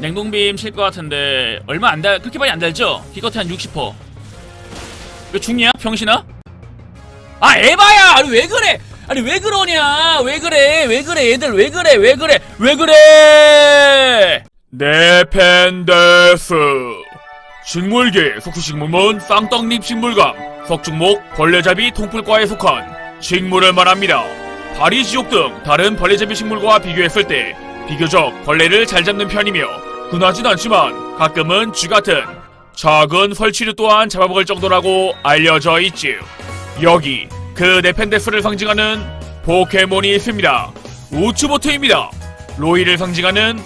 냉동빔 칠 것 같은데 얼마 안 달, 그렇게 많이 안 달죠? 기껏해 한 60%. 왜 죽냐? 병신아? 아 에바야! 아니 왜 그래? 아니 왜 그러냐? 왜 그래? 왜 그래? 얘들 왜 그래? 왜 그래? 왜 그래? 네 펜데스 식물계 속수식물문 쌍떡잎 식물감 석중목 벌레잡이 통풀과에 속한 식물을 말합니다. 파리지옥 등 다른 벌레잡이 식물과 비교했을 때 비교적 벌레를 잘 잡는 편이며 흔하진 않지만 가끔은 쥐 같은 작은 설치류 또한 잡아먹을 정도라고 알려져 있지요. 여기 그 네펜데스를 상징하는 포켓몬이 있습니다. 우츠보트입니다. 로이를 상징하는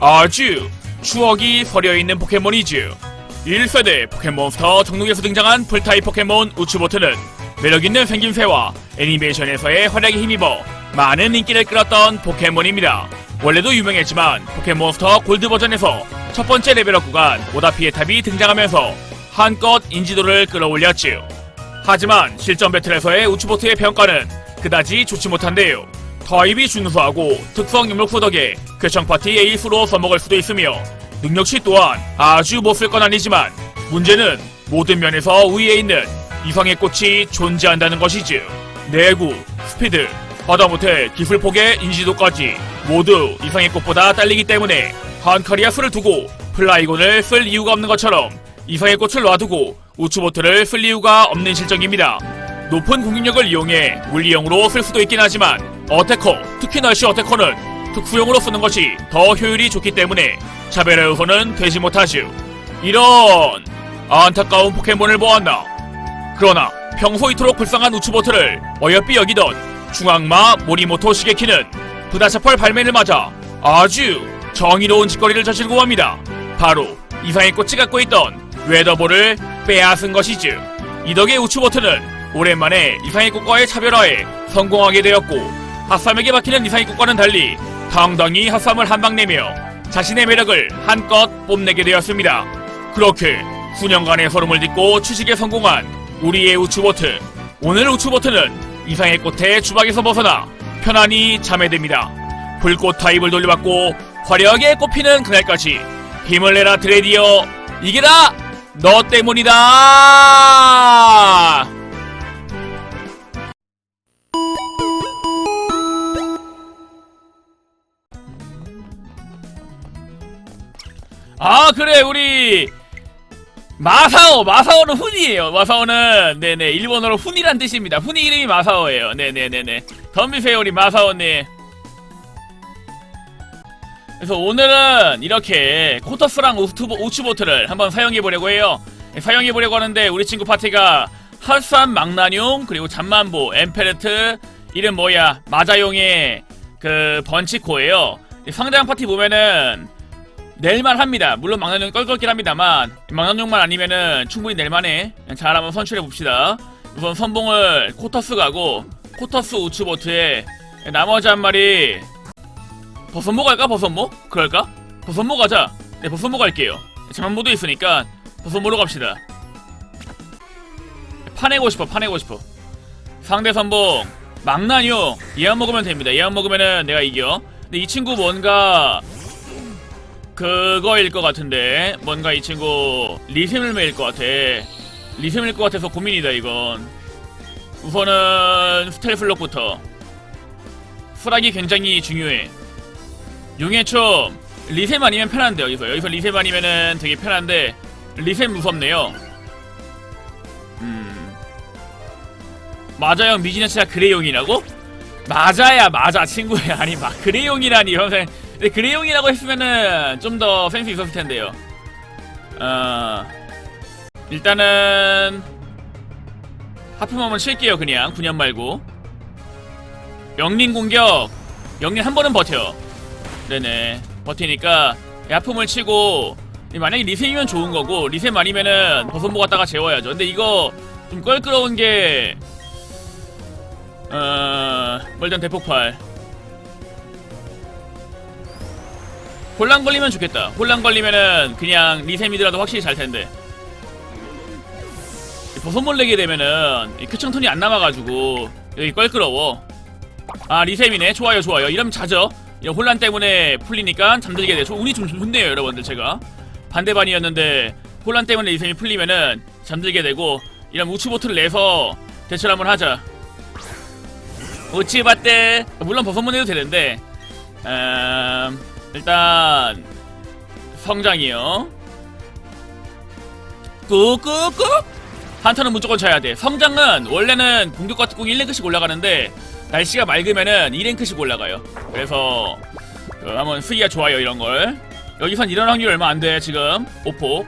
아주 추억이 서려 있는 포켓몬이지요. 1세대 포켓몬스터 정록에서 등장한 풀타입 포켓몬 우츠보트는 매력있는 생김새와 애니메이션에서의 활약에 힘입어 많은 인기를 끌었던 포켓몬입니다. 원래도 유명했지만 포켓몬스터 골드 버전에서 첫 번째 레벨업 구간 오다피의 탑이 등장하면서 한껏 인지도를 끌어올렸지요. 하지만 실전 배틀에서의 우츠보트의 평가는 그다지 좋지 못한데요. 타입이 준수하고 특성 입력수 덕에 쾌청 파티 에이스로 써먹을 수도 있으며 능력치 또한 아주 못 쓸 건 아니지만 문제는 모든 면에서 위에 있는 이성의 꽃이 존재한다는 것이지. 내구, 스피드, 하다못해 기술 폭의 인지도까지 모두 이성의 꽃보다 딸리기 때문에 한카리아스를 두고 플라이곤을 쓸 이유가 없는 것처럼 이성의 꽃을 놔두고 우츠보트를 쓸 이유가 없는 실정입니다. 높은 공격력을 이용해 물리형으로 쓸 수도 있긴 하지만 어태커, 특히나 시 어태커는 특수용으로 쓰는 것이 더 효율이 좋기 때문에 차별화 요소는 되지 못하죠. 이런 안타까운 포켓몬을 보았나. 그러나 평소 이토록 불쌍한 우츠보트를 어여삐 여기던 중앙마 모리모토 시게키는 부다샤펄 발매를 맞아 아주 정의로운 짓거리를 저지르고 합니다. 바로 이상의 꽃이 갖고 있던 웨더볼을 빼앗은 것이죠. 이 덕에 우츠보트는 오랜만에 이상의 꽃과의 차별화에 성공하게 되었고 핫삼에게 박히는 이상의 꽃과는 달리 당당히 핫삼을 한방 내며 자신의 매력을 한껏 뽐내게 되었습니다. 그렇게 수년간의 서름을 딛고 취직에 성공한 우리의 우츠보트. 오늘 우츠보트는 이상의 꽃의 주박에서 벗어나 편안히 잠에 듭니다. 불꽃 타입을 돌려받고 화려하게 꽃피는 그날까지 힘을 내라 드레디어 이게다 너 때문이다. 아 그래 우리 마사오 마사오는 훈이에요. 마사오는 네네 일본어로 훈이란 뜻입니다. 훈이 이름이 마사오예요. 네네네네. 덤비세요 우리 마사오님 그래서 오늘은 이렇게 코터스랑 우투보, 우츠보트를 한번 사용해보려고 해요. 사용해보려고 하는데 우리 친구 파티가 핫산 망나뇽 그리고 잠만보 엠페르트 이름 뭐야? 마자용의 그 번치코예요. 상대방 파티 보면은 낼만 합니다. 물론 망나뇽이 껄껄긴 합니다만 망나뇽만 아니면은 충분히 낼만해. 잘 한번 선출해 봅시다. 우선 선봉을 코터스 가고 코터스 우츠보트에 나머지 한 마리 버섯모 갈까 버섯모? 그럴까? 버섯모 가자. 네 버섯모 갈게요. 자만보도 있으니까 버섯모로 갑시다. 파내고 싶어 파내고 싶어. 상대 선봉 망나뇽 얘 안 먹으면 됩니다. 얘 안 먹으면은 내가 이겨. 근데 이 친구 뭔가 그거일 것 같은데. 뭔가 이 친구 리셈을매일 것 같아. 리셈일 것 같아서 고민이다 이건. 우선은 스텔플록부터. 수락이 굉장히 중요해. 용해춤 리셈 아니면 편한데 여기서. 여기서 리셈 아니면은 되게 편한데 리셈 무섭네요. 음. 맞아요 미지네치가 그레용이라고? 맞아야 맞아 친구야. 아니 막 그레용이라니 선생 근데 그레용이라고 했으면은 좀 더 센스 있었을 텐데요. 어 일단은 하품 한번 칠게요 그냥 9년 말고 영린 공격 영린 한 번은 버텨. 네네 버티니까 하품을 치고 만약에 리셈이면 좋은 거고 리셈 아니면은 버선보 갖다가 재워야죠. 근데 이거 좀 껄끄러운 게 어... 멀던 대폭발 혼란 걸리면 좋겠다. 혼란 걸리면은 그냥 리셈이더라도 확실히 잘 텐데. 버섯 내게 되면은 이 큐청턴이 안 남아가지고 여기 껄끄러워. 아 리셈이네. 좋아요 좋아요. 이러면 자죠. 이런 혼란 때문에 풀리니까 잠들게 돼. 저 운이 좀 좋네요, 여러분들 제가. 반대반이었는데 혼란 때문에 이셈이 풀리면은 잠들게 되고 이런 우츠보트를 내서 대처를 한번 하자. 우치바떼 물론 버섯만 해도 되는데 음, 일단 성장이요. 꾹꾹꾹 한턴은 무조건 쳐야 돼. 성장은 원래는 공격과 특공 1랭크씩 올라가는데 날씨가 맑으면은 2랭크씩 올라가요. 그래서 그 한번 쓰기가 좋아요 이런 걸. 여기선 이런 확률 얼마 안 돼 지금 오포.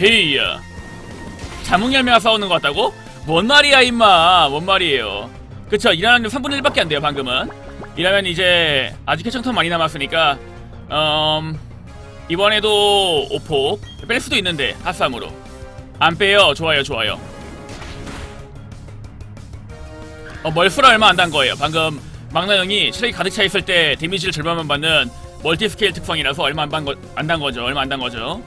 헤이야. 자몽열매가 싸우는 것 같다고? 뭔 말이야 임마 뭔 말이에요 그쵸 일하는 3분의 1밖에 안 돼요 방금은 이러면 이제 아직 해청턴 많이 남았으니까 음 이번에도 오폭 뺄 수도 있는데 핫삼으로. 안 빼요. 좋아요 좋아요. 어 멀프라 얼마 안 단 거예요. 방금 막나 형이 체력이 가득 차 있을 때 데미지를 절반만 받는 멀티 스케일 특성이라서 얼마 안 단 거죠. 얼마 안 단 거죠.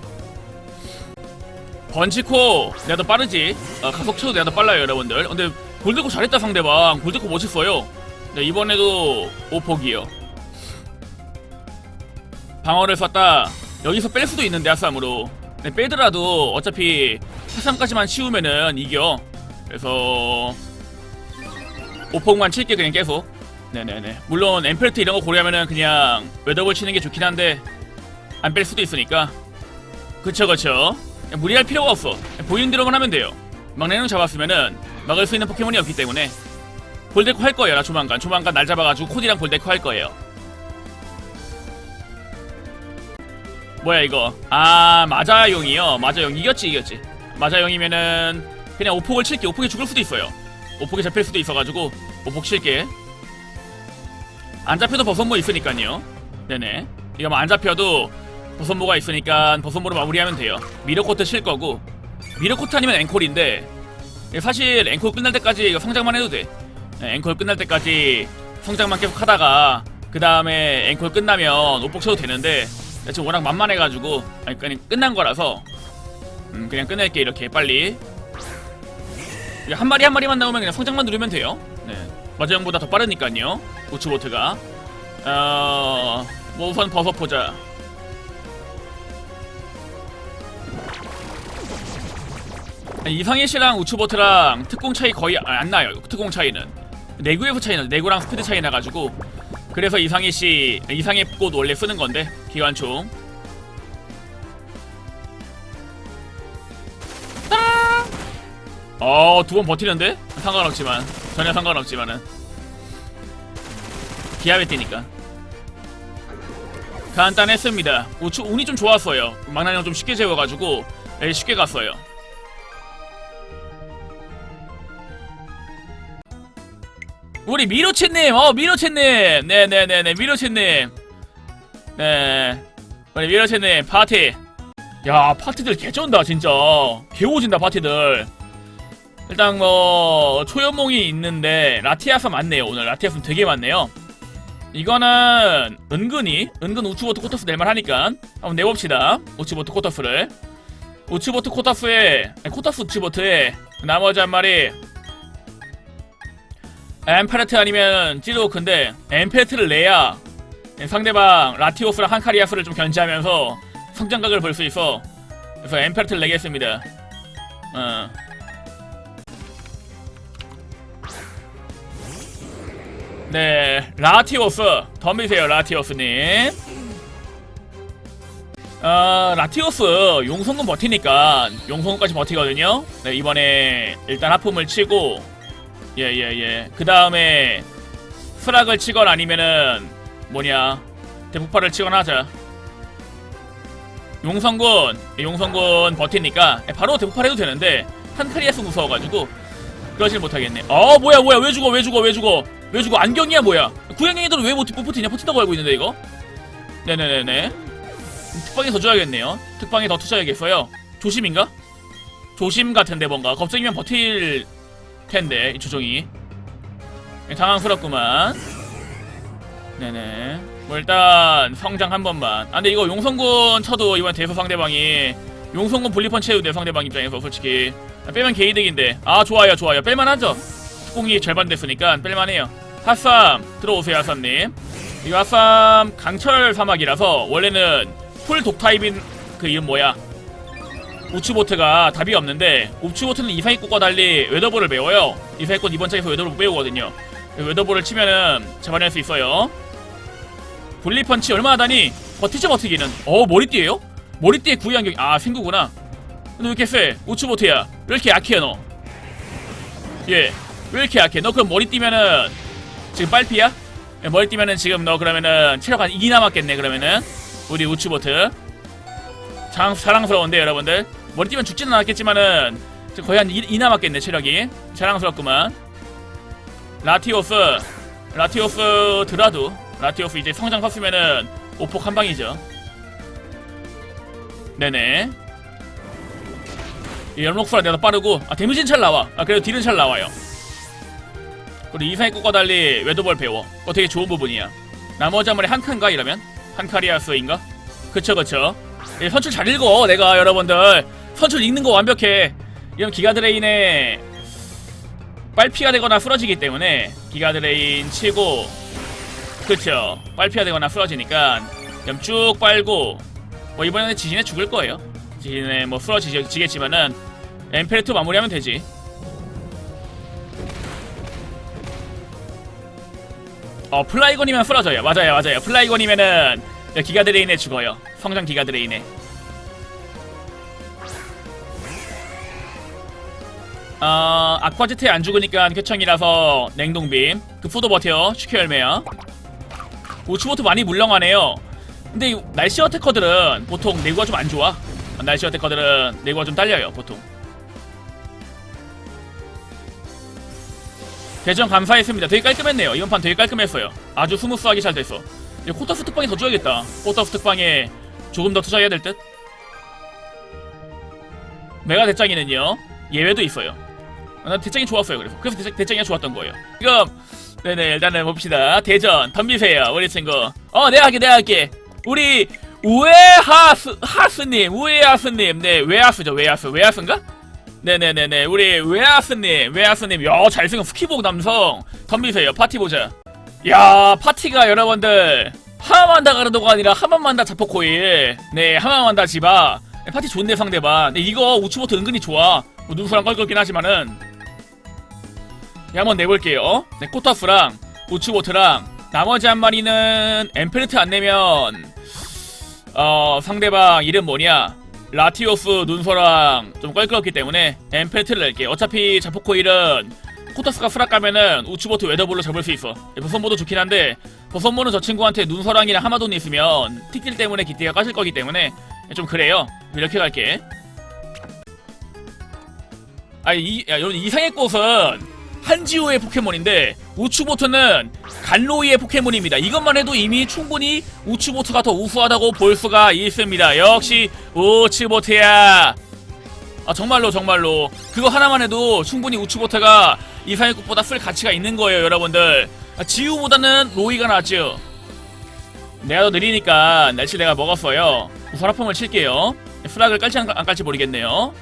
번치코 내가 더 빠르지? 어, 가속초도 내가 더 빨라요 여러분들. 근데 골드코 잘했다 상대방. 골드코 멋있어요 네, 이번에도 오폭이요. 방어를 썼다. 여기서 뺄 수도 있는데 아싸으로. 네, 빼더라도 어차피 사상까지만 치우면은 이겨. 그래서 오폭만 칠게 그냥 계속. 네네네. 물론 엠펠트 이런 거 고려하면은 그냥 웨더볼 치는 게 좋긴 한데 안 뺄 수도 있으니까. 그쵸 그쵸. 무리할 필요가 없어. 보이는 대로만 하면 돼요. 막내는 잡았으면은 막을 수 있는 포켓몬이 없기 때문에 볼데코 할 거예요 나 조만간. 조만간 날 잡아가지고 코디랑 볼데코 할 거예요. 뭐야 이거? 아 마자용이요? 마자용 이겼지 이겼지. 마자용이면은 그냥 오폭을 칠게. 오폭이 죽을 수도 있어요. 오폭이 잡힐 수도 있어가지고 오폭 칠게. 안 잡혀도 버섯모 있으니까요. 네네. 이거 뭐 안 잡혀도 버섯모가 있으니까 버섯모로 마무리하면 돼요. 미러코트 칠 거고. 미러코트 아니면 앵콜인데 사실 앵콜 끝날 때까지 이거 성장만 해도 돼. 네, 앵콜 끝날 때까지 성장만 계속 하다가 그 다음에 앵콜 끝나면 옷복 쳐도 되는데 나 지금 워낙 만만해가지고 아니 그냥 끝난 거라서 음, 그냥 끝낼게 이렇게 빨리. 한 마리 한 마리만 나오면 그냥 성장만 누르면 돼요. 네 마저형보다 더 빠르니까요 우츠보트가. 어... 뭐 우선 벗어보자. 이상희 씨랑 우츠보트랑 특공 차이 거의 아, 안 나요. 특공 차이는 내구에서 차이 나. 내구랑 스피드 차이 나가지고 그래서 이상희 씨 이상의 꽃 원래 쓰는 건데 기관총. 어두 번 버티는데 상관없지만 전혀 상관없지만은 기압에 뛰니까 간단했습니다. 운이 좀 좋았어요. 망나뇽 좀 쉽게 재워가지고 예, 쉽게 갔어요. 우리 미로치님, 어 미로치님, 네네네네 미로치님, 네, 우리 미로치님 파티. 야 파티들 개쩐다 진짜, 개오진다 파티들. 일단 뭐 초연몽이 있는데 라티아스 많네요 오늘. 라티아스 되게 많네요. 이거는 은근히 은근 우츠보트 코터스 낼만 하니까 한번 내봅시다. 우츠보트 코터스를. 우츠보트 코터스에 코터스 우츠보트에 나머지 한 마리 엠페르트 아니면 찌르오크인데 엠페르트를 내야 상대방 라티오스랑 한카리아스를 좀 견제하면서 성장각을 볼 수 있어. 그래서 엠페르트를 내겠습니다. 어. 네 라티오스. 덤비세요 라티오스님. 어, 라티오스 용성군 버티니까 용성군까지 버티거든요. 네 이번에 일단 하품을 치고 예예 예. 그 다음에 수락을 치거나 아니면은 뭐냐? 대폭발을 치거나 하자. 용성군 용성군 버티니까 바로 대폭발 해도 되는데 한카리아스 무서워가지고 그러질 못하겠네. 어 뭐야 뭐야? 왜 죽어? 왜 죽어? 왜 죽어? 왜 죽어? 안경이야 뭐야? 구형행이들은 왜 못, 못 버티냐? 버틴다고 알고 있는데 이거? 네네네네. 특방에 더 줘야겠네요. 특방에 더 투자해야겠어요. 조심인가? 조심 같은데 뭔가. 겁쟁이면 버틸 텐데 이 조정이. 당황스럽구만. 네네. 뭐 일단 성장 한 번만. 아 근데 이거 용성군 쳐도 이번 대서 상대방이 용성군 분리펀 채우돼 상대방 입장에서 솔직히 아, 빼면 개이득인데. 아 좋아요 좋아요. 뺄만하죠? 특공이 절반 됐으니까 뺄만해요. 핫삼 들어오세요 핫삼님. 이 핫삼 강철 사막이라서 원래는 풀 독타입인 그 이름 뭐야 우츠보트가 답이 없는데 우츠보트는 이상의꽃과 달리 웨더볼을 배워요 이상의꽃 이번 장에서 웨더볼 배우거든요 웨더볼을 치면은 잡아낼 수 있어요 분리펀치 얼마나 다니? 버티죠 버티기는 어 머리띠에요? 머리띠에 구이 안경 아 생구구나 근데 왜 이렇게 세? 우츠보트야 왜 이렇게 약해 너? 예. 왜 이렇게 약해? 너 그럼 머리 띠면은 지금 빨피야? 예, 머리 띠면은 지금 너 그러면은 체력 한 2 남았겠네 그러면은 우리 우츠보트 장, 자랑스러운데 여러분들. 머리 띠면 죽지는 않았겠지만은 거의 한 2, 2 남았겠네 체력이. 자랑스럽구만. 라티오스 라티오스 드라도 라티오스 이제 성장 섰으면은 오폭 한 방이죠. 네네. 이 연록수라 내가 빠르고 아 데미지는 잘 나와. 아 그래도 딜은 잘 나와요. 그리고 이상의 꽃과 달리 웨더볼 배워. 그거 되게 좋은 부분이야. 나머지 한 마리 한 칸가 이러면? 한 카리아스인가? 그쵸 그쵸 예, 선출 잘 읽어 내가 여러분들. 선출 읽는 거 완벽해. 이런 기가드레인에 빨피가 되거나 쓰러지기 때문에 기가드레인 치고 그쵸. 빨피가 되거나 쓰러지니까 그냥 쭉 빨고 뭐 이번에는 지진에 죽을 거예요. 지진에 뭐 쓰러지겠지만은 엠페르트 마무리하면 되지. 어 플라이건이면 쓰러져요. 맞아요 맞아요. 플라이건이면은 기가드레인에 죽어요. 성장 기가드레인에. 어 아쿠아제트에 안 죽으니까 쾌청이라서 냉동빔. 그 푸도 버텨. 슈켜 열매야. 우츠보트 많이 물렁하네요. 근데 이 날씨 어태커들은 보통 내구가 좀 안 좋아. 날씨 어태커들은 내구가 좀 딸려요 보통. 대전 감사했습니다. 되게 깔끔했네요. 이번 판 되게 깔끔했어요. 아주 스무스하게 잘 됐어 이제 코타스 특방에 더 줘야겠다. 코타스 특방에 조금 더 투자해야 될 듯? 메가 대장이는요 예외도 있어요. 아, 난 대장이 좋았어요 그래서. 그래서 대장, 대장이 좋았던 거예요. 지금 네네 일단은 봅시다. 대전 덤비세요 우리 친구. 어 내가 할게 내가 할게. 우리 우에하스 하스님 우에하스님. 네 웨하스죠 웨하스. 웨하스인가? 네네네네 우리 웨하스님 웨하스님. 야 잘생긴 스키복 남성. 덤비세요 파티 보자 야 파티가 여러분들. 하마만다 가르도가 아니라 하마만다 자포코일. 네 하마만다 지바. 네, 파티 좋은데 상대방. 네, 이거 우츠보트 은근히 좋아. 뭐 누구랑 껄껄긴 하지만은. 네, 한번 내볼게요. 네 코타스랑 우츠보트랑 나머지 한 마리는 엠페르트 안 내면 어 상대방 이름 뭐냐? 라티오스 눈소랑 좀 껄끄럽기 때문에 엠페르트를 낼게 어차피 자포코일은 코타스가 수락 가면은 우츠보트 웨더볼로 잡을 수 있어 버선모도 좋긴 한데 버선모는 저 친구한테 눈서랑이랑 하마돈이 있으면 틱딜 때문에 기대가 까질 거기 때문에 좀 그래요 이렇게 갈게 아니 이, 야, 여러분 이상의 꽃은 한지호의 포켓몬인데 우츠보트는 간로이의 포켓몬입니다. 이것만 해도 이미 충분히 우츠보트가 더 우수하다고 볼 수가 있습니다. 역시 우츠보트야. 아 정말로 정말로 그거 하나만 해도 충분히 우츠보트가 이상의 꽃보다 쓸 가치가 있는 거예요, 여러분들. 아, 지우보다는 로이가 낫죠. 내가 더 느리니까 날씨 내가 먹었어요. 우선 하품을 칠게요. 수락을 깔지 안, 안 깔지 모르겠네요.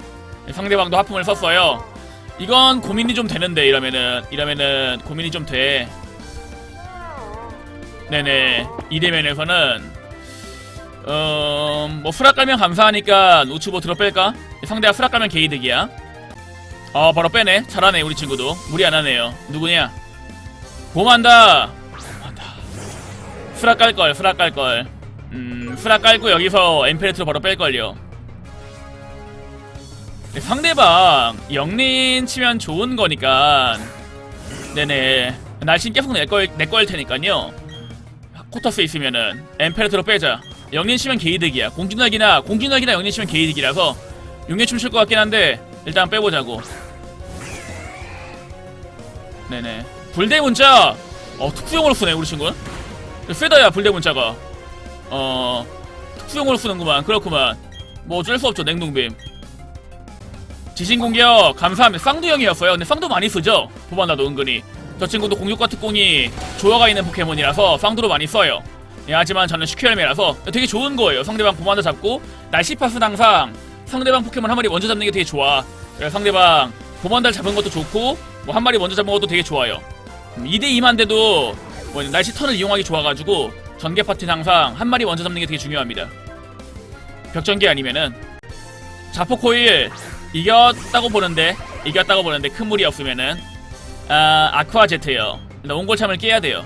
상대방도 하품을 썼어요. 이건 고민이 좀 되는데 이러면은 이러면은 고민이 좀 돼. 네네 이대면에서는 음뭐 수락 깔면 감사하니까 우츠보 들어 뺄까? 상대가 수락 깔면 개이득이야. 어 바로 빼네. 잘하네 우리 친구도 무리 안 하네요. 누구냐? 곰한다. 곰한다. 수락 깔 걸. 수락 깔 걸. 음 수락 깔고 여기서 엠페르트로 바로 뺄 걸요. 네, 상대방 영린 치면 좋은 거니까 네네 날씬 계속 내걸 내걸 테니까요 코터스 있으면은 엠페르트로 빼자 영린 치면 게이득이야 공진학이나 공진학이나 영린 치면 게이득이라서 용린 춤출 것 같긴 한데 일단 빼보자고 네네 불대 문자 어 특수용으로 쓰네 우리 친구는 세다야 불대 문자가 어 특수용으로 쓰는구만 그렇구만 뭐 어쩔 수 없죠 냉동빔 지신 공격 감사합니다. 쌍두 형이었어요. 근데 쌍두 많이 쓰죠. 보반다도 은근히. 저 친구도 공격과 특공이 조화가 있는 포켓몬이라서 쌍두로 많이 써요. 예, 하지만 저는 슈큐헬메라서 되게 좋은 거예요. 상대방 보반다 잡고 날씨 파스는 항상 상대방 포켓몬 한 마리 먼저 잡는 게 되게 좋아. 상대방 보반다를 잡은 것도 좋고 뭐 한 마리 먼저 잡은 것도 되게 좋아요. 2대2만 돼도 뭐 날씨 턴을 이용하기 좋아가지고 전개 파티는 항상 한 마리 먼저 잡는 게 되게 중요합니다. 벽전개 아니면은 자포코일 이겼다고 보는데 이겼다고 보는데 큰 무리 없으면은 아 아쿠아 제트요. 일단 옹골참을 깨야 돼요.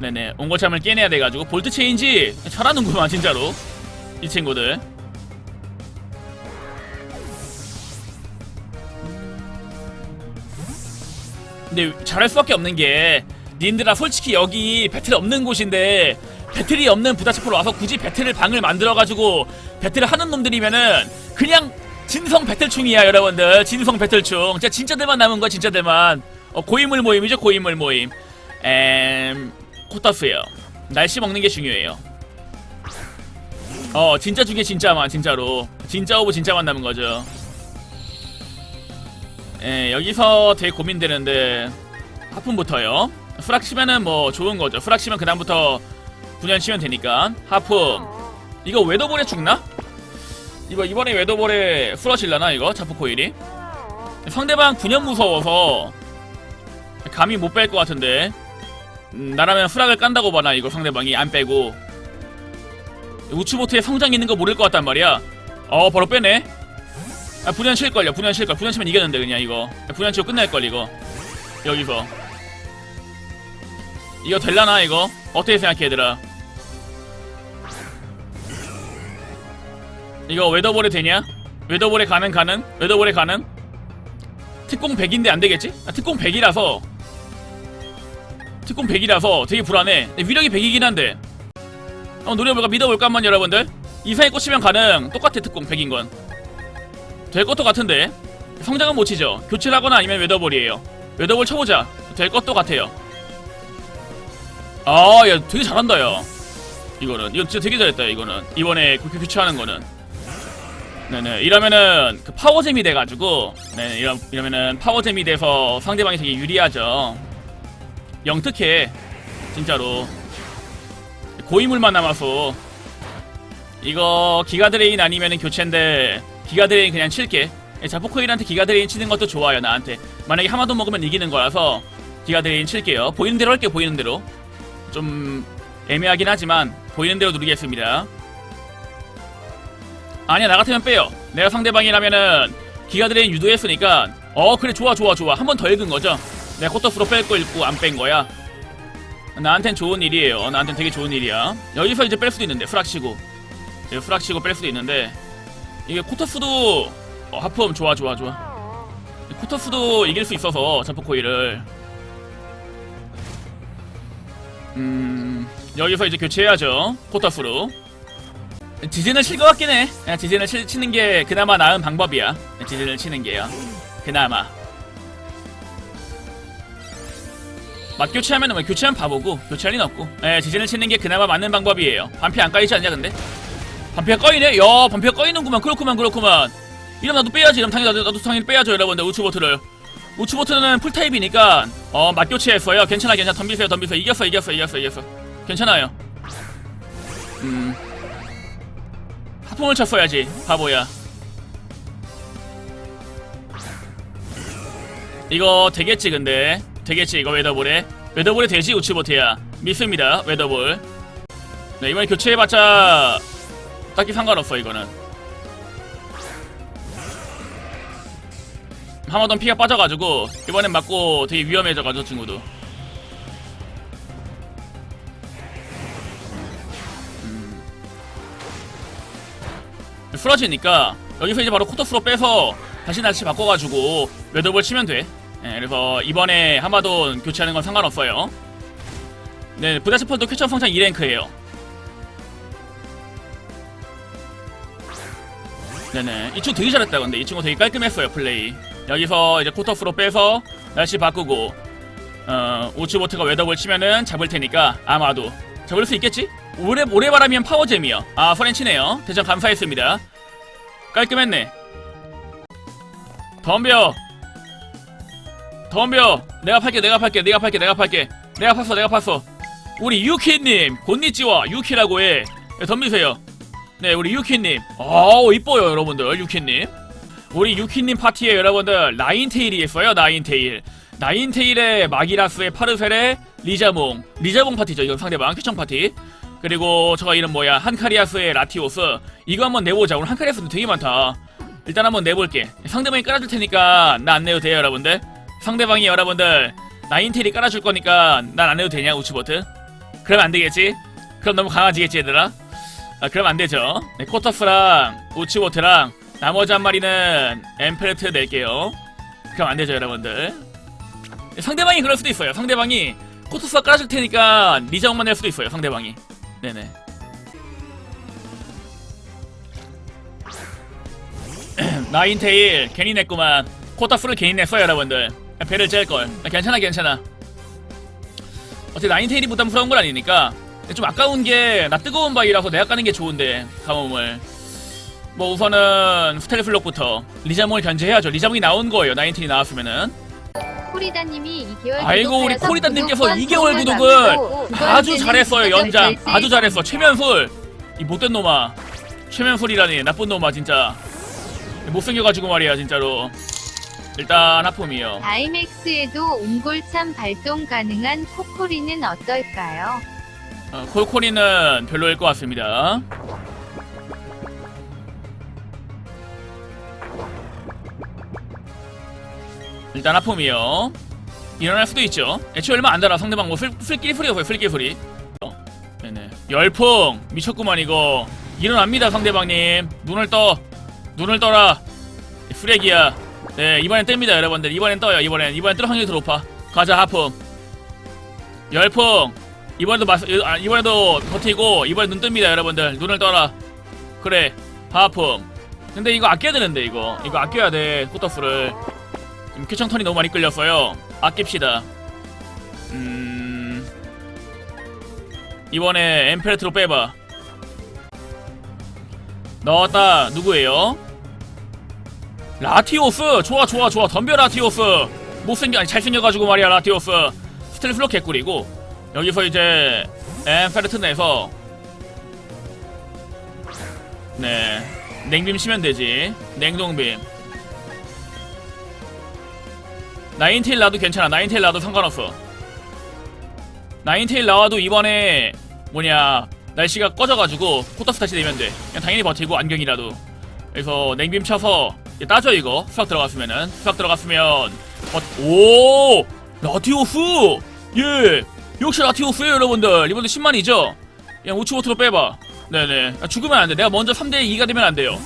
네네. 옹골참을 깨내야 돼가지고 볼트 체인지 잘하는구만 진짜로. 이 친구들. 근데 잘할 수밖에 없는 게 님들아 솔직히 여기 배틀 없는 곳인데 배틀이 없는 부다체포로 와서 굳이 배틀을 방을 만들어가지고 배틀을 하는 놈들이면은 그냥 진성 배틀충이야 여러분들. 진성 배틀충. 진짜 진짜들만 남은 거야 진짜들만. 어, 고인물 모임이죠 고인물 모임. 엠 코타스예요 날씨 먹는 게 중요해요 어 진짜 중에 진짜만 진짜로 진짜 오브 진짜만 남은 거죠 예, 여기서 되게 고민되는데 하품부터요. 프락 치면은 뭐 좋은 거죠. 프락 치면 그 다음부터 분연 치면 되니까 하품. 이거 웨더볼에 죽나? 이거 이번에 웨더볼에 풀어질라나 이거 자프코일이? 상대방 분연 무서워서 감히 못 뺄 것 같은데 음, 나라면 프락을 깐다고 봐나 이거 상대방이 안 빼고. 우츠보트에 성장 있는 거 모를 것 같단 말이야. 어 바로 빼네. 아 분연 칠걸요. 분연 칠걸. 분연 치면 이겼는데 그냥 이거. 분연 치고 끝날걸 이거. 여기서. 이거 될라나 이거? 어떻게 생각해 얘들아? 이거 웨더볼에 되냐? 웨더볼에 가는 가는? 웨더볼에 가는? 특공 100인데 안 되겠지? 아, 특공 100이라서 특공 100이라서 되게 불안해. 근데 위력이 100이긴 한데. 한번 노려볼까? 믿어볼까? 한번 여러분들? 이상에 꽂히면 가능. 똑같아 특공 100인 건. 될 것도 같은데. 성장은 못 치죠. 교체를 하거나 아니면 웨더볼이에요. 웨더볼 쳐보자. 될 것도 같아요. 아 야 되게 잘한다 야 이거는. 이거 진짜 되게 잘했다 이거는. 이번에 그렇게 교체하는 거는. 네네. 이러면은 그 파워잼이 돼가지고. 네. 이러, 이러면은 파워잼이 돼서 상대방이 되게 유리하죠 영특해. 진짜로. 고인물만 남아서. 이거 기가드레인 아니면은 교체인데 기가드레인 그냥 칠게. 자포코일한테 기가드레인 치는 것도 좋아요 나한테. 만약에 하마도 먹으면 이기는 거라서 기가드레인 칠게요. 보이는 대로 할게요 보이는 대로. 좀 애매하긴 하지만 보이는 대로 누르겠습니다. 아니야 나 같으면 빼요. 내가 상대방이라면은 기가드레인 유도했으니까. 어 그래 좋아 좋아 좋아. 한 번 더 읽은 거죠 내가 코터스로 뺄거 읽고 안 뺀 거야? 나한텐 좋은 일이에요. 나한텐 되게 좋은 일이야. 여기서 이제 뺄 수도 있는데 프락치고. 프락치고 뺄 수도 있는데. 이게 코터스도 어, 하품 좋아 좋아 좋아. 코터스도 이길 수 있어서 자포코이를 음 여기서 이제 교체해야죠 코터스로. 디진을 칠 것 같긴 해. 치, 치는 게 그나마 나은 방법이야. 디진을 치는 게요. 그나마 맞 교체하면 뭐 교체하면 바보고 교체할 리는 없고. 예 디진을 치는 게 그나마 맞는 방법이에요. 반피 안 까이지 않냐 근데? 반피가 꺼이네? 야 반피가 꺼이는구만. 그렇구만 그렇구만. 이러면 나도 빼야지. 이러면 당연히 나도, 나도 당연히 빼야죠 여러분들. 우츠보트를. 우츠보트는 풀타입이니까 어 맞교체했어요. 괜찮아 괜찮아. 덤비세요 덤비세요. 이겼어 이겼어 이겼어 이겼어. 괜찮아요. 음. 하품을 쳤어야지 바보야. 이거 되겠지 근데 되겠지 이거 웨더볼에? 웨더볼에 되지 우츠보트야. 믿습니다 웨더볼. 네 이번에 교체해봤자 딱히 상관없어 이거는. 하마던 피가 빠져가지고 이번엔 맞고 되게 위험해져가지고 저 친구도. 음. 풀어지니까 여기서 이제 바로 코터스로 빼서 다시 날씨 바꿔가지고 웨더볼 치면 돼 예, 그래서 이번에 하마돈 교체하는 건 상관없어요. 네 부다스폴도 쾌천 성장 2랭크예요. 네네. 이 친구 되게 잘했다 근데. 이 친구 되게 깔끔했어요 플레이. 여기서 이제 코터스로 빼서 날씨 바꾸고 어 우츠보트가 웨더볼 치면은 잡을 테니까 아마도. 잡을 수 있겠지? 오래 모래바람이면 파워잼이요. 아 프렌치네요. 대전 감사했습니다. 깔끔했네. 덤벼 덤벼. 내가 팔게 내가 팔게 내가 팔게 내가 팔게. 내가 팠어 내가 팠어. 우리 유키님 곤니찌와 유키라고 해. 네, 덤비세요. 네 우리 유키님. 아우 이뻐요 여러분들 유키님. 우리 유키님 파티에 여러분들 나인테일이 있어요 나인테일. 나인테일의 마기라스의 파르셀의 리자몽. 리자몽 파티죠 이건 상대방 쾌청 파티. 그리고 저 이름 뭐야? 한카리아스의 라티오스. 이거 한번 내보자. 오늘 한카리아스는 되게 많다. 일단 한번 내볼게. 상대방이 깔아줄 테니까 나 안 내도 돼요 여러분들 상대방이 여러분들 나인테일이 깔아줄 거니까 난안 내도 되냐 우츠보트 그러면 안 되겠지? 그럼 너무 강아지겠지 얘들아? 아 그럼 안 되죠. 네, 코터스랑 우츠보트랑 나머지 한 마리는 엠페르트 낼게요. 그럼 안 되죠 여러분들. 상대방이 그럴 수도 있어요. 상대방이 코터스가 깔아줄 테니까 리자몽만 낼 수도 있어요 상대방이. 네네. 나인테일 괜히 냈구만. 코터스를 괜히 냈어요 여러분들 배를 짤걸. 괜찮아 괜찮아. 어차피 나인테일이 부담스러운 건 아니니까. 좀 아까운 게 나 뜨거운 바위라서 내가 까는 게 좋은데 가뭄을. 뭐 우선은 스텔플록부터 리자몽을 견제해야죠. 리자몽이 나온 거예요 나인테일이 나왔으면은. 코리다님이 2개월 아이고 우리 코리다님께서 구독권 2개월 선물 구독을 아주 잘했어요 연장. 아주 잘했어. 최면술. 이 못된 놈아. 최면술이라니 나쁜 놈아 진짜. 못생겨가지고 말이야 진짜로 일단 하품이요. 다이맥스에도 옹골참 발동 가능한 코코리는 어떨까요? 어, 콜코리는 별로일 것 같습니다. 일단 하품이요. 일어날 수도 있죠. 애초에 얼마 안 달아. 상대방 뭐 슬, 슬끼리 소리였어요 슬끼리 소리 어, 네네. 열풍 미쳤구만 이거. 일어납니다 상대방님. 눈을 떠. 눈을 떠라. 쓰레기야 네 이번엔 뜹니다 여러분들. 이번엔 떠요 이번엔. 이번엔 뜰 확률이 더 높아. 가자 하품. 열풍. 이번에도 마스, 아, 이번에도 버티고 이번에 눈 뜹니다 여러분들. 눈을 떠라. 그래 하품. 근데 이거 아껴야 되는데 이거. 이거 아껴야 돼 코터스를 지금 큐청턴이 너무 많이 끌렸어요. 아낍시다. 음. 이번에 엠페르트로 빼봐. 넣었다. 누구예요? 라티오스! 좋아 좋아 좋아. 덤벼 라티오스. 못생겨 아니 잘생겨가지고 말이야 라티오스. 스텔플로 개꿀이고. 여기서 이제 엠페르트 내서 네 냉빔 치면 되지. 냉동빔. 나인테일 나도 괜찮아. 나인테일 나도 상관없어. 나인테일 나와도 이번에 뭐냐 날씨가 꺼져가지고 코터스 다시 내면 돼. 그냥 당연히 버티고 안경이라도. 그래서 냉빔 쳐서 따져 이거. 수학 들어갔으면은. 수학 들어갔으면. 버... 오! 라티오스 예! 역시 라티오스예요 여러분들. 이번에 10만이죠? 그냥 우츠보트로 빼봐. 네네. 아, 죽으면 안돼. 내가 먼저 3대2가 되면 안 돼요.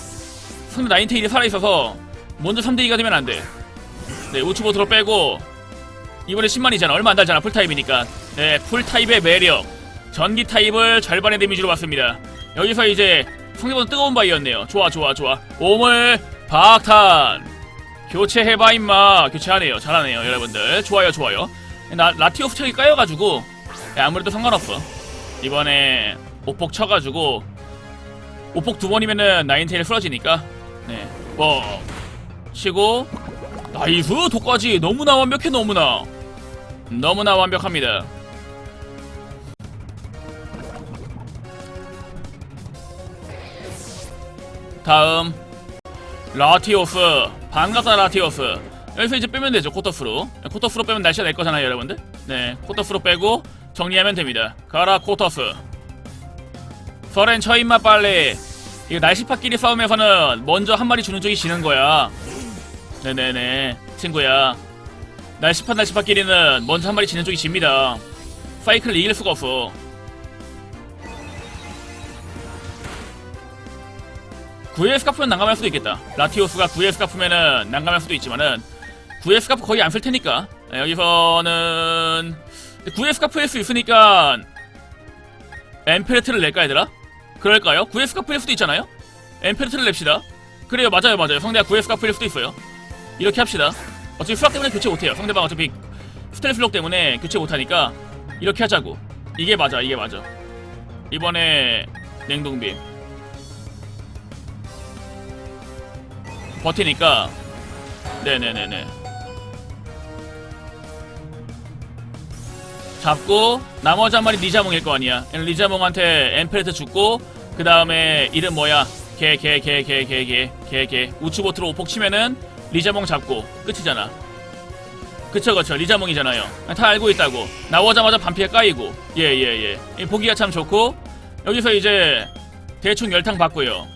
상대 나인테일이 살아있어서 먼저 3대2가 되면 안돼. 네 우츠보트로 빼고. 이번에 10만이잖아. 얼마 안 달잖아 풀타입이니까. 네 풀타입의 매력. 전기 타입을 절반의 데미지로 받습니다. 여기서 이제 상대보다 뜨거운 바위였네요. 좋아 좋아 좋아. 오물 박탄! 교체해봐 임마. 교체하네요. 잘하네요 여러분들. 좋아요 좋아요. 나 라티오스 척이 까여가지고 네, 아무래도 상관없어. 이번에 오폭 쳐가지고 오폭 두 번이면은 나인테일 쓰러지니까 네뭐 치고 나이스! 도까지! 너무나 완벽해 너무나. 너무나 완벽합니다. 다음 라티오스. 반갑다 라티오스. 여기서 이제 빼면 되죠 코터스로 코터스로 빼면 날씨가 낼 거잖아요 여러분들. 네 코터스로 빼고 정리하면 됩니다. 가라 코터스 서렌 처임마 빨리 이거 날씨파끼리 싸움에서는 먼저 한 마리 주는 쪽이 지는 거야. 네네네 친구야. 날씨파 날씨파끼리는 먼저 한 마리 지는 쪽이 집니다. 사이클을 이길 수가 없어 구의 스카프면 난감할 수도 있겠다. 라티오스가 구의 스카프면은 난감할 수도 있지만은 구의 스카프 거의 안 쓸 테니까 네, 여기서는 구의 스카프일 수 있으니까 엠페르트를 낼까 얘들아? 그럴까요? 구의 스카프일 수도 있잖아요? 엠페르트를 냅시다. 그래요 맞아요 맞아요 상대가 구의 스카프일 수도 있어요. 이렇게 합시다. 어차피 수학 때문에 교체 못해요. 상대방 어차피 스텔스 록 때문에 교체 못하니까 이렇게 하자고. 이게 맞아 이게 맞아. 이번에 냉동빔 버티니까. 네네네네. 잡고 나머지 한 마리 리자몽일 거 아니야. 리자몽한테 엠페르트 죽고 그 다음에 이름 뭐야? 개개개개개개개 개. 우측보트로 오폭 치면은 리자몽 잡고 끝이잖아. 그쵸 그쵸. 리자몽이잖아요. 다 알고 있다고. 나오자마자 반피에 까이고. 예예예. 이 보기가 참 좋고. 여기서 이제 대충 열탕 받고요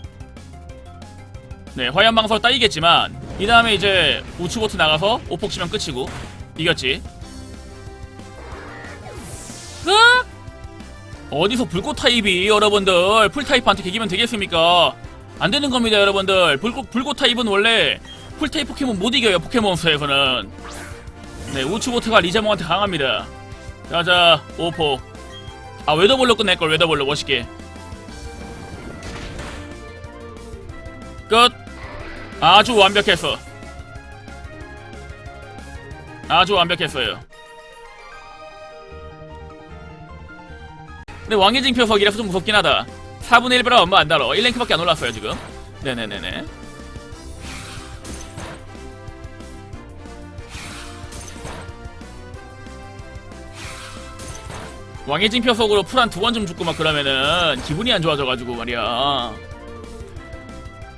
네 화염방석 따이겠지만 이 다음에 이제 우측보트 나가서 오폭 치면 끝이고 이겼지 끝 어디서 불꽃 타입이 여러분들 풀 타입한테 이기면 되겠습니까? 안 되는 겁니다, 여러분들. 불꽃 불꽃 타입은 원래 풀 타입 포켓몬 못 이겨요, 포켓몬스터에서는. 네, 우츠보트가 리자몽한테 강합니다. 자자, 오포. 아, 웨더볼로 끝낼 걸 웨더볼로 멋있게. 끝. 아주 완벽했어. 아주 완벽했어요. 근데 왕해징 표석이라서 좀 무섭긴 하다. 4분의 1배라 얼마 안 달어. 1랭크밖에 안 올랐어요, 지금. 네네네네. 왕해징 표석으로 풀 한 두 번 좀 죽고 막 그러면은 기분이 안 좋아져가지고 말이야.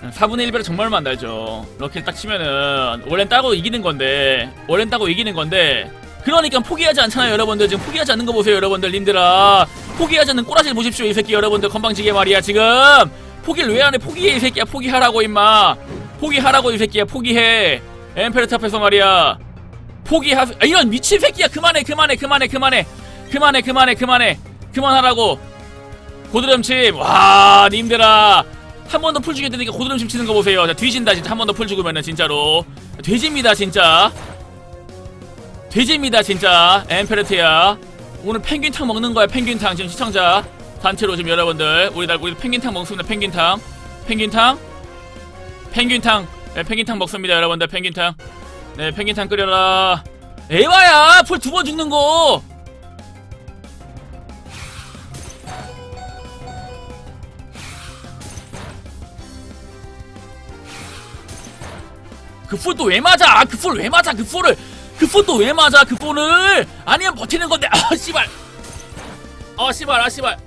4분의 1배로 정말 얼마 안 달죠. 럭키를 딱 치면은 원래는 따고 이기는 건데 원래는 따고 이기는 건데 그러니까 포기하지 않잖아요 여러분들. 지금 포기하지 않는 거 보세요 여러분들 님들아. 포기하지 않는 꼬라지를 보십시오 이 새끼 여러분들 건방지게 말이야 지금. 포기를 왜 안 해? 포기해 이 새끼야. 포기하라고 임마. 포기하라고 이 새끼야. 포기해. 엠페르트 앞에서 말이야. 포기하 아, 이런 미친 새끼야. 그만해 그만해 그만해 그만해. 그만해 그만해 그만해. 그만하라고. 고드름침 와 님들아 한 번 더 풀 죽여야 되니까 고드름침 치는 거 보세요. 자, 뒤진다 진짜. 한 번 더 풀 죽으면은 진짜로. 돼지입니다 진짜. 돼지입니다 진짜. 엠페르트야. 오늘 펭귄탕 먹는 거야 펭귄탕 지금 시청자. 단체로 지금 여러분들. 우리 날 우리 펭귄탕 먹습니다. 펭귄탕. 펭귄탕. 펭귄탕. 네, 펭귄탕 먹습니다 여러분들. 펭귄탕. 네 펭귄탕 끓여라. 에바야 풀 두 번 죽는 거 그풀또왜 맞아? 그풀 왜 맞아? 그 풀을. 그풀또왜 맞아? 그 풀을. 아니면 버티는 건데. 아 씨발. 아 씨발 아 씨발